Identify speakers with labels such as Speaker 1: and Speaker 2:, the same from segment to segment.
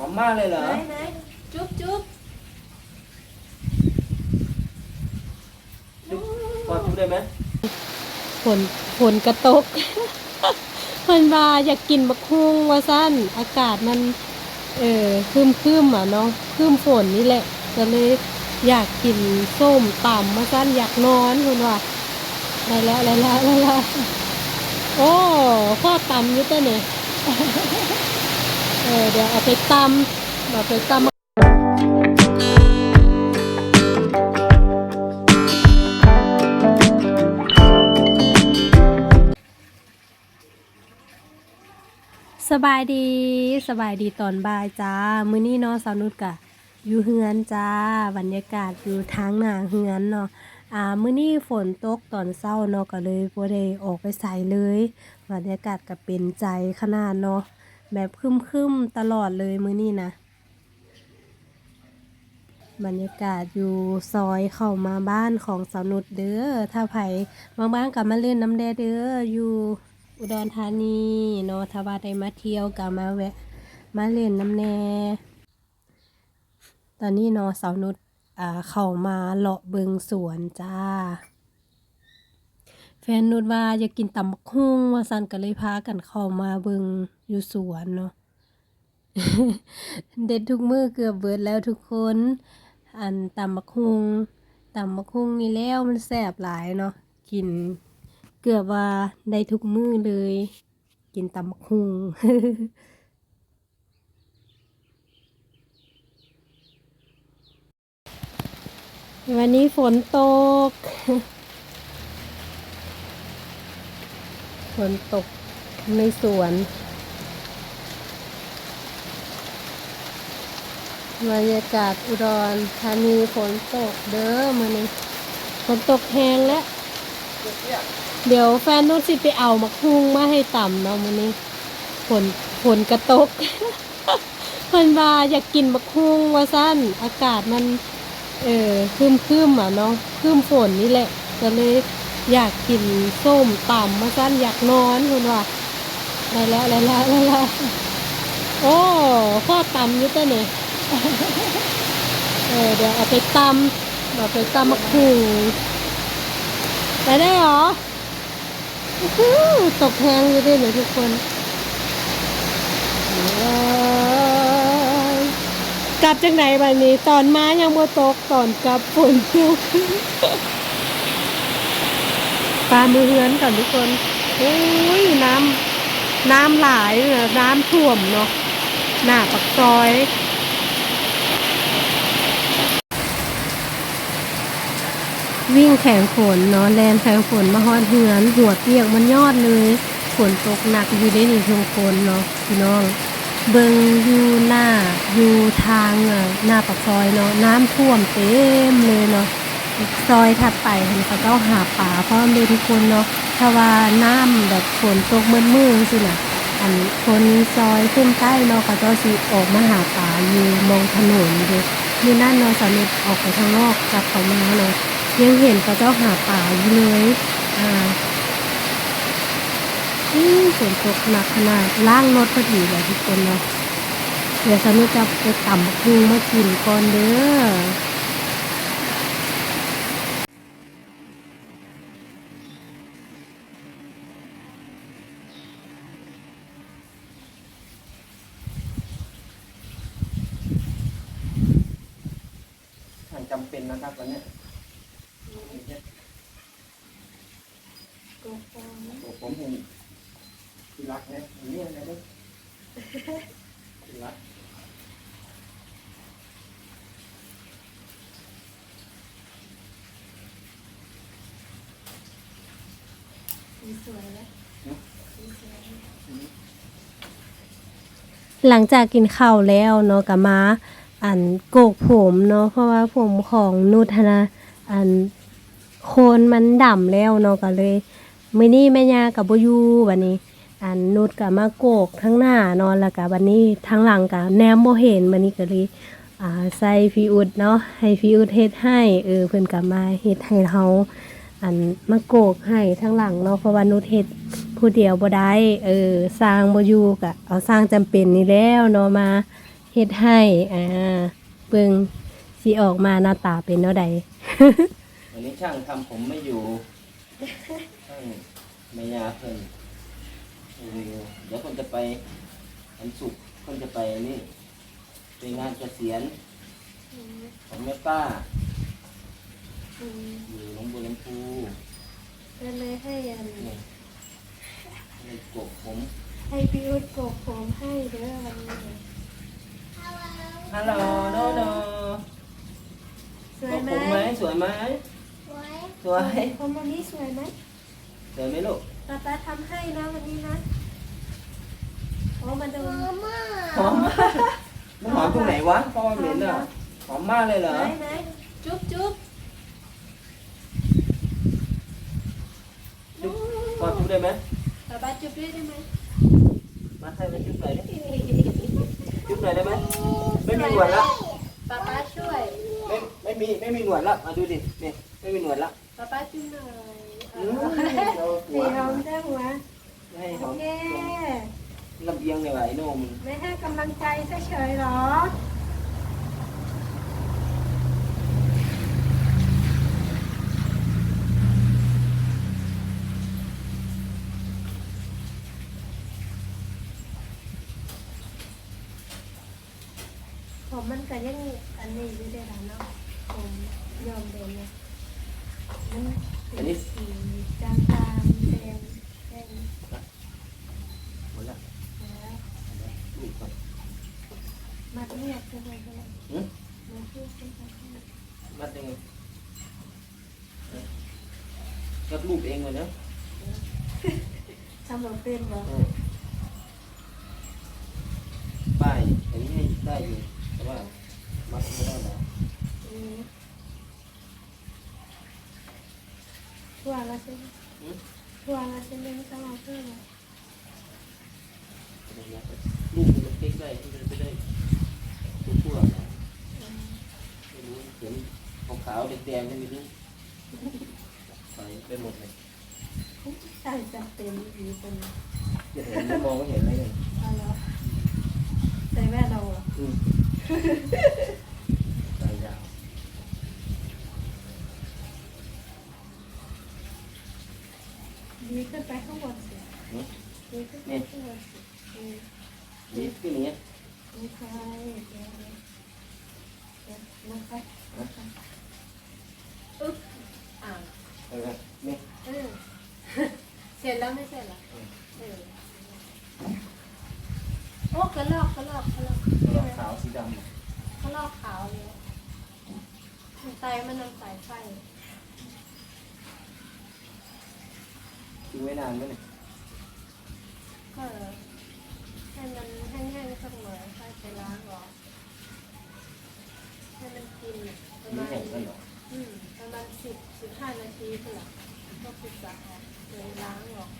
Speaker 1: อมมากเลยเหรอ
Speaker 2: ไหนไหนจุ๊บจุ๊บ
Speaker 1: จุ๊บพอจุ๊บได้ไหม
Speaker 3: ฝนฝนกระตกเพิ่นว่าอยากกินบักฮุงว่าซั่นอากาศมัน เออคืมคืมๆอะเนาะคืมฝนนี่แหละ ก็เลยอยากกินส้มต่ำว่าซั่นอยากนอนเพิ่นว่าได้แล้วได้แล้วได้แล้วโอ้ข้อต่ำอยู่ตัวเนี่ย เออเดี๋ยวเอาไปตำเอาไปตำสบายดีสบายดีตอนบ่ายจ้า มื้อนี้เนาะสาวนุชกะอยู่เฮือนจ้าบรรยากาศอยู่ทางหน้าเฮือนเนาะอ่ามื้อนี้ฝนตกตอนเช้าเนาะก็เลยบ่ได้ออกไปใส่เลย บรรยากาศก็เป็นใจขนาดเนาะ แบบครึมๆตลอดเลยมือนี้นะบรรยากาศอยู่ซอยเข้ามาบ้านของสาวนุชเด้อถ้าไผมาบ้านก็มาเล่นน้ำแดเด้ออยู่อุดรธานีเนาะถ้าว่าได้มาเที่ยวก็มาแวะ มาเล่นน้ำแน่ตอนนี้เนาะสาวนุชอ่าเข้ามาเลาะเบิงสวนจ้า ฟนนุชว่าอยากกินตำบักหุ่งว่าสันก็เลยพากันเข้ามาเบิงอยู่สวนเนาะเด็ดทุกมือเกือบเบิดแล้วทุกคน อันตำบักหุ่งตำบักหุ่งนี่แล้วมันแสบหลายเนาะกิน เกือบว่าได้ทุกมื้อเลย กินตำบักหุงวันนี้ฝนตก ฝนตกในสวนบรรยากาศอุดรธานีฝนตกเด้อมื้อนี้ฝนตกแห้งแล้ว เดี๋ยวแฟนนุ่นสิไปเอามะคุงมาให้ต่ำเนาะมื้อนี้ฝนฝนกระตกเพิ่นว่าอยากกินมะคุงว่าซั่นอากาศมัน เออคืมคืมอะเนาะคืมฝนนี่แหละก็เลย อยากกินส้มต่ำมาซั่นอยากนอนเพิ่นว่าได้แล้วได้แล้วได้แล้วโอ้ข้อต่ำอยู่ตัวเนี่ยเออเดี๋ยวเอาไปตำเอาไปตำมะคุงไปได้เหรอตกแพงอยู่ด้วยเนี่ยทุกคนกลับจากไหนแบบนี้ ตอนมายังบ่ตกตอนกลับฝนตก ปลามือเฮือนก่อนทุกคนโอ้ยน้ำน้ำหลายเลยน้ำท่วมเนาะหน้าปักซอยวิ่งแข่งฝนเนาะแลนแข่งฝนมาฮอดเหือนหัวเปียกมันยอดเลยฝนตกหนักอยู่ได้หนึ่งช่วงฝนเนาะพี่น้อง เบิงอยู่หน้าอยู่ทางอ่อหน้าปากซอยเนาะน้ำท่วมเต็มเลยเนาะ ซอยถัดไปเห็นเขาเจ้าหาป่าพร้อมเลยทุกคนเนาะถ้าว่าน้ำแบบฝนตกมืดมืดสินะอันคนซอยขึ้นใต้เนาะเขาจ้าสิออกมาหาป่าอยู่มองถนนเลยอยู่นั่นเนาะสามีออกไปข้างนอกกลับเขามาเนาะยังเห็นเขาเจ้าหาป่าอยู่เลยอ่าอืมฝนตกหนักขนาดล่างรถพอดีเลยทุกคนเนาะเดี๋ยวฉันจะไปต่ำบักฮูมากินก่อนเด้อ
Speaker 1: เป็นนะครับวันเนี้ยโอ้ผมเห็นที่รักนะอันนี้อะไรด้วยที่รัก
Speaker 3: หลังจากกินข้าวแล้วเนาะกับมา อันโกกผมเนาะเพราะว่าผมของนุทนะอันโคนมันดำแล้วเนาะก็เลยมื้อนี้แม่ย่ากับบ่อยู่บัดนี้ อันนุดก็มาโกกทั้งหน้าเนาะแล้วก็บัดนี้ทั้งหลังก็แนมบ่เห็นบัดนี้ก็เลยอ่าใส่พี่อุดเนาะให้พี่อุดเฮ็ดให้เออเพิ่นก็มาเฮ็ดให้เฮาอันมาโกกให้ทั้งหลังเนาะเพราะว่านุดเฮ็ดผู้เดียวบ่ได้เออสร้างบ่อยู่ก็เอาสร้างจำเป็นนี่แล้วเนาะมา เฮ็ด
Speaker 4: ฮ็ดให้อ่าเบิ่งสิออกมาหน้าตาเป็นเนาะใด
Speaker 1: วันนี้ช่างทำผมไม่อยู่ ช่างไม่ยาเพิ่นเออเดี๋ยวคนจะไปอันสุกร์คนจะไปนี่ไปงานเกษียณ
Speaker 3: อืม
Speaker 1: ของแม่ป้า
Speaker 3: อืม
Speaker 1: อยู่หนองบัวลำพู
Speaker 3: ก็เลยให้อัน
Speaker 1: นี่เลยกบผม
Speaker 3: ให้พี่อุดโกกผมให้เด้อวันนี้
Speaker 1: ฮัลโหลโนโน
Speaker 3: สว
Speaker 1: ก
Speaker 3: ย
Speaker 1: บ
Speaker 3: ไหม
Speaker 1: ผมไหมสวยไหมสวย
Speaker 3: ผมวันนี้สวยไหม
Speaker 1: สวยไหมลูก
Speaker 3: ป้าป้าทำให้นะวันนี้นะโอ้มาดู
Speaker 1: หอมมากมันหอมตรงไหนวะพ่อเหม็นอะหอมมากเลยเหรอ
Speaker 3: ไหนไหนจุ๊บจุ๊บ
Speaker 1: จุ๊บพอจุ๊บได้ไหม
Speaker 3: ป้าป้าจุ๊บด้วยได้ไหม
Speaker 1: มาให้มันจุ๊บหน่อยดิ จุ๊บหน่อยได้ไหมไม่มีหนวดละ
Speaker 3: ป้าป้าช่วย
Speaker 1: ไม่ไม่มีไม่มีหนวดละมาดูดินี่ไม่มีหนวดละ
Speaker 3: ป้าป้าจุ๊บหน่อย
Speaker 1: อืมเอาหั
Speaker 3: สี
Speaker 1: ว
Speaker 3: หอมได้หัว
Speaker 1: ไม่ให้ห
Speaker 3: โอ
Speaker 1: อม
Speaker 3: เค
Speaker 1: ลำเอียงเลยว่ะไอ้โนม
Speaker 3: ไม่ให้กำลังใจเฉยๆหรอ ผมมันก็ยังอันนี้อยู่ได้ละเนาะผมยอมเดินเนี่ยมันเป็นสีจางๆแดงแดง
Speaker 1: หมดละ
Speaker 3: แล้ว
Speaker 1: ลูกก่อน
Speaker 3: มาเรียกกันเลยก็ได้
Speaker 1: หืม
Speaker 3: มาพูดกันไปให้
Speaker 1: มัดยังไงก็รู ปเองเลยนะ
Speaker 3: ทำแบบเป็นเหรอ
Speaker 1: เออป้ายอันนี้ให้ได้อยู่แต่ว่ามัดไม่ได้แล้ว
Speaker 3: อืมทั่วแล้วใช่ไหม
Speaker 1: หืม
Speaker 3: ทั่วแล้วใช่ไหมไม่ต้องเอาเพิ่มเหรอ
Speaker 1: ลูกมันเก๊กได้ที่จะได้ทั่วๆนะ
Speaker 3: อืม
Speaker 1: ไม่รู้เห็นขาวๆแดงๆไม่รู้ใส่ ไปหมดเลย
Speaker 3: ใช่จะเป็นดีเป็น
Speaker 1: จะเห็นไม่มองไม่เห็นเลยเนี่ย
Speaker 3: เอาเหรอใส่แว่นเราเหรอ
Speaker 1: อืมใส่ยาว
Speaker 3: ดีขึ้นไปข้างบนสิ
Speaker 1: หืม
Speaker 3: ดีขึ้นไปข้างบนสิอืม
Speaker 1: ดีขึ้นอย่างเงี้ย
Speaker 3: ไม่ใช่เดี๋ยวเดี๋ยวเดี๋ยวลงไปลงไปอึ๊บอ่า
Speaker 1: เออนี่
Speaker 3: เออเสร็จแล้วไม่เสร็จเหรอเออโอ้กระลอกกระลอกกระลอก
Speaker 1: ตัวขาวสีด
Speaker 3: กระลอกขาวเลยมันไตมันน้ำใสไฟำ
Speaker 1: ทิ้งไว้นานไหมเนี่ย
Speaker 3: ก็ให้มันแห้งๆสักหน่อยค่อยไปล้างออกให้มันกินประ
Speaker 1: นี่
Speaker 3: มาณ
Speaker 1: แข็งกันเหรอ
Speaker 3: อืมประมาณสิบสิบห้านาทีเท่าไหร่ก็ปิดสะอาดเลยล้างออก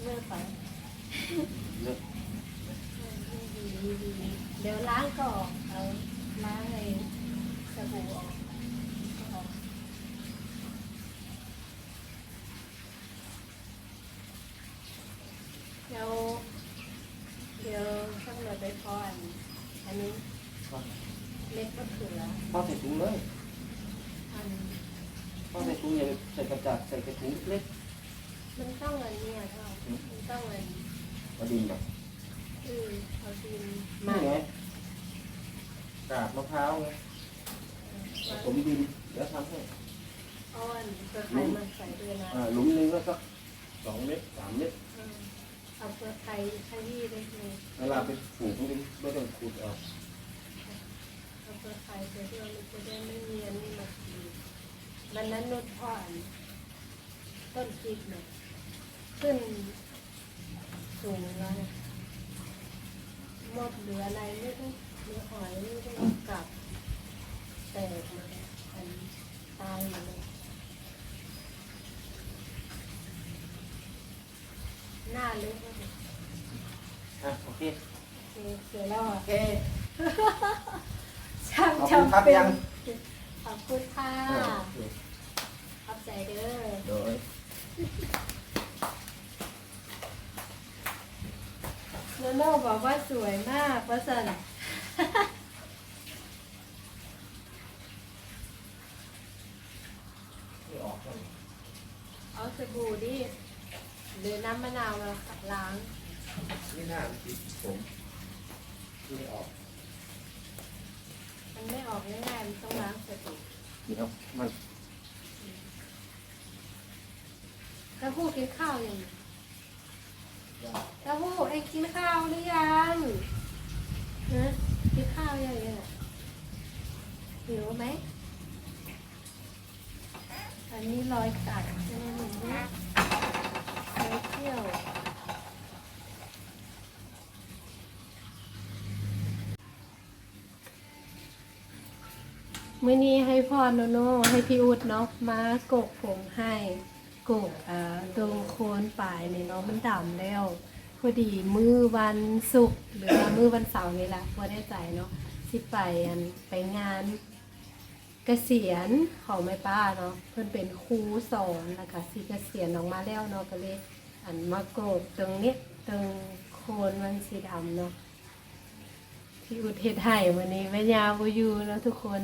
Speaker 3: เมื่อไป
Speaker 1: เลิก
Speaker 3: ดีดีดีเดี๋ยวล้างก็ออกเอาล้างไอ้สบู่ออกก็ออกเดี๋ยวเดี๋ยวสักหน่อยไปพออันอันนี้เล็กมะเขือ
Speaker 1: พ่อใส่ถุงเลย
Speaker 3: อัน
Speaker 1: พ่อใส่ ถุงอย่าไปใส่กระจาดใส่กระถุงเล็ก
Speaker 3: มันต้องอันเนี้ยเท่ามันต้องอัน
Speaker 1: มาดินแบบ
Speaker 3: อืมเอาดิน
Speaker 1: นี่ไงกาบมะพร้าวไงผมดินเดี๋ยวทำให้
Speaker 3: อ้อนเปลือกไข่มาใส่ด้วยนะ
Speaker 1: อ่าหลุมหนึงแล้วก็สองเม็ดสามเม็ด
Speaker 3: อืมเอาเปลือกไข่ขยี้ได้เลย
Speaker 1: เวลาไปปลูกมันไม่ต้องขูดออก
Speaker 3: เอาเปลือกไข่ใส่ด้วยมันจะได้ไม่มีอันนี้มากิน วันนั้นนุชพ่อนต้นพริกเนี่ยขึ้นสูงแล้วเนี่ยหมดเหลืออะไรไม่ได้เหลือหอยไม่ได้กลับแตกมาอันตายหมดเลยหน้าเล็กมากเลย
Speaker 1: อะโอเค
Speaker 3: โอเคเสร็จแล้ว
Speaker 1: โอ
Speaker 3: อะ
Speaker 1: เค
Speaker 3: ช่าง
Speaker 1: ขอบคุณครับ
Speaker 3: จำเป็น
Speaker 1: ยัง
Speaker 3: ขอบคุณค่ะ
Speaker 1: อ่าโอเค
Speaker 3: ขอบใจเด้อ
Speaker 1: โดย
Speaker 3: หนู
Speaker 2: โน่บอกว่าสวยมากว่าสัน
Speaker 1: ไม่ออกแล้ว
Speaker 2: เอาสบู่ดิหรือน้ำมะนาวมาล้าง
Speaker 1: ไม่น่าติดผมไม่ออก
Speaker 2: มันไม่ออกง่ายๆมันต้องล้างสบู่
Speaker 1: เดี๋ยวมัน
Speaker 2: เต้าหู้กินข้าวยังเต้าหู้เองกินข้าวหรือยังนะกินข้าวยังเนี่ยหิวไหมอันนี้รอยกัดใช่ไหมหนูรอยเที่ยว
Speaker 3: มื่อนี้ให้พ่อโนโน่ให้พี่อุดเนาะมากกผมให้กกอ่าตรงโคนปลายนี่เนาะมันดำแล้วพอดีมือวันศุกร์หรือว่ามือวันเสาร์นี่แหละพอได้ใจเนาะสิไปอันไปงานเกษียณของแม่ป้าเนาะเพิ่อนเป็นครูสอนนะคะสิเกษียณออกมาแล้วเนาะก็เลยอันมาโกกตรงเนี้ยตรงโคนมันสีดำเนาะพี่อุดเฮ็ดให้วันนี้แม่ยาบ่อยู่เนาะทุกคน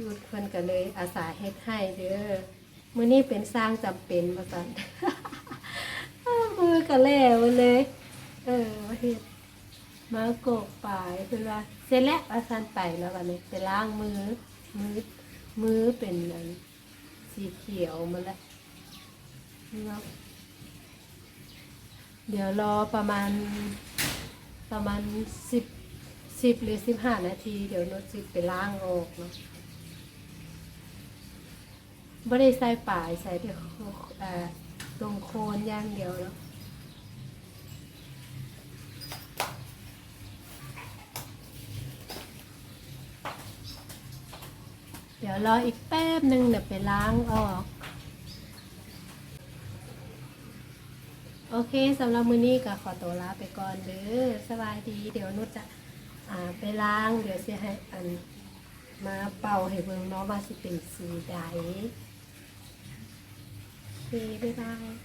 Speaker 3: พี่อุดเพิ่นก็เลยอาสาเฮ็ดให้เด้อมื้อนี้เป็นสร้างจำเป็นว่าซั่นมือก็แล้วเลย เออว่าเฮ็ดมากกปลายเพิ่นว่าเสร็จแล้วว่าซั่นไปแล้วบัดนี้ไปล้างมือมือมือเป็นอันสีเขียวมาแล้วเนาะเดี๋ยวรอประมาณประมาณสิบสิบหรือสิบห้านาที เดี๋ยวนุชสิไปล้างออกเนาะ ไม่ได้ใส่ป่ายใส่แต่ตรงโคนอย่างเดียวเนาะเดี๋ยวรออีกแป๊บหนึ่งเดี๋ยวไปล้างออก โอเคสำหรับมือนี้ก็ขอตัวลาไปก่อนเด้อสบายดี เดี๋ยวนุชจะไปล้าง เดี๋ยวเสิให้อันมาเป่าให้เบิ่งเนาะว่าสิเป็นสีใด 네, 길이랑